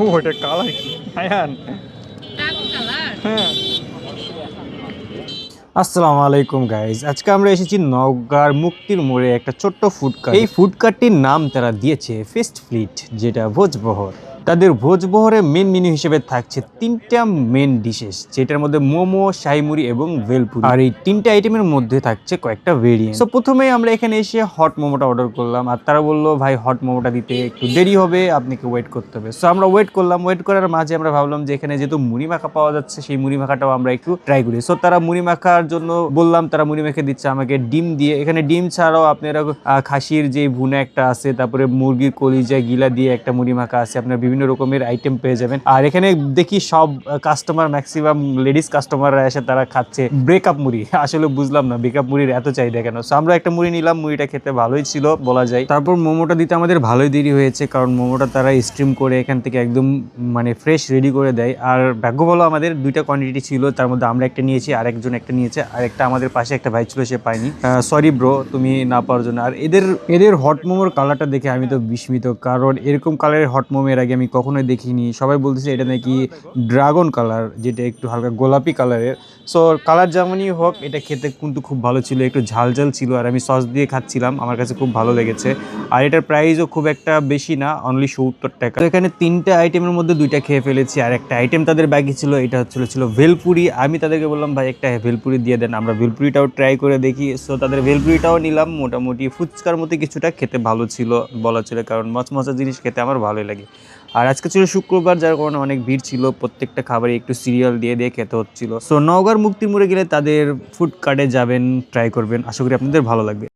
ও ওটা কালার কি? আয়ান। হ্যাঁ। আসসালামু আলাইকুম গাইজ আজকে আমরা এসেছি নওগাঁর মুক্তির মোড়ে একটা ছোট্ট ফুড কার্ট এই ফুড কার্টটির নাম তারা দিয়েছে ফেস্ট ফ্লিট যেটা ভোজবহর। তাদের ভোজবহরে মেন মেনু হিসেবে থাকছে তিনটা মেন ডিশেস যেটার মধ্যে মোমো শাহিমুড়ি এবং ভেলপুরি। আর এই তিনটা আইটেমের মধ্যে থাকছে কয়েকটা ভেরিয়েন্ট সো প্রথমেই আমরা এখানে এসে হট মোমোটা অর্ডার করলাম, আর তারা বলল, ভাই হট মোমোটা দিতে একটু দেরি হবে, আপনাকে ওয়েট করতে হবে। সো আমরা ওয়েট করলাম ওয়েট করার মাঝে আমরা ভাবলাম যে এখানে যেহেতু মুড়ি মাখা পাওয়া যাচ্ছে, সেই মুড়ি মাখাটাও আমরা একটু ট্রাই করি। সো তারা মুড়ি মাখার জন্য বললাম, তারা মুড়ি মেখে দিচ্ছে, আমাকে ডিম দিয়ে। এখানে ডিম ছাড়াও আপনারা খাসির যে ভুনা একটা আছে, তারপরে মুরগির কলিজা গিলা দিয়ে একটা মুড়ি মাখা আছে, আপনার বিভিন্ন রকমের আইটেম পেয়ে যাবেন। আর এখানে দেখি সব কাস্টমার ম্যাক্সিমাম লেডিস কাস্টমাররা এসে তারা খাচ্ছে ব্রেকআপ মুড়ি। আসলে বুঝলাম না ব্রেকআপ মুড়ির এত চাহিদা কেন? আমরা একটা মুড়ি নিলাম, মুড়িটা খেতে ভালোই ছিল, বলা যায়। তারপর মোমোটা দিতে আমাদের ভালোই দেরি হয়েছে, কারণ মোমোটা তারা স্ট্রিম করে এখান থেকে একদম মানে ফ্রেশ রেডি করে দেয়। আর ভাগ্য ভালো আমাদের দুইটা কোয়ান্টিটি ছিল, তার মধ্যে আমরা একটা নিয়েছি আর একজন একটা নিয়েছে আর একটা আমাদের পাশে একটা ভাই ছিল, সে পায়নি। সরি ব্রো তুমি না পাওয়ার জন্য। আর এদের এদের হট মোমোর কালারটা দেখে আমি তো বিস্মিত, কারণ এরকম কালারের হট মোমো এর আগে আমি কখনোই দেখিনি। সবাই বলতেছে এটা নাকি ড্রাগন কালার, যেটা একটু হালকা গোলাপি কালারের। সো কালার যেমনই হোক, এটা খেতে কিন্তু খুব ভালো ছিল, একটু ঝাল ঝাল ছিল, আর আমি সস দিয়ে খাচ্ছিলাম, আমার কাছে খুব ভালো লেগেছে। আর এটার প্রাইসও খুব একটা বেশি না অনলি সত্তর টাকা। তো এখানে তিনটে আইটেমের মধ্যে দুইটা খেয়ে ফেলেছি, আর একটা আইটেম তাদের বাকি ছিল, এটা হচ্ছিল, ছিল ভেলপুরি। আমি তাদেরকে বললাম, ভাই, একটা ভেলপুরি দিয়ে দেন, আমরা ভেলপুরিটাও ট্রাই করে দেখি। সো তাদের ভেলপুরিটাও নিলাম, মোটামুটি ফুচকার মতো কিছুটা খেতে ভালো ছিল বলা ছিল কারণ মচমচা জিনিস খেতে আমার ভালোই লাগে। আর আজকে ছিল শুক্রবার, যার কারণে অনেক ভিড় ছিল। প্রত্যেকটা খাবারে একটু সিরিয়াল দিয়ে দিয়ে খেতে হচ্ছিল। সো নওগাঁর মুক্তির মুড়ে গেলে তাদের ফুড কার্টে যাবেন ট্রাই করবেন। আশা করি আপনাদের ভালো লাগবে।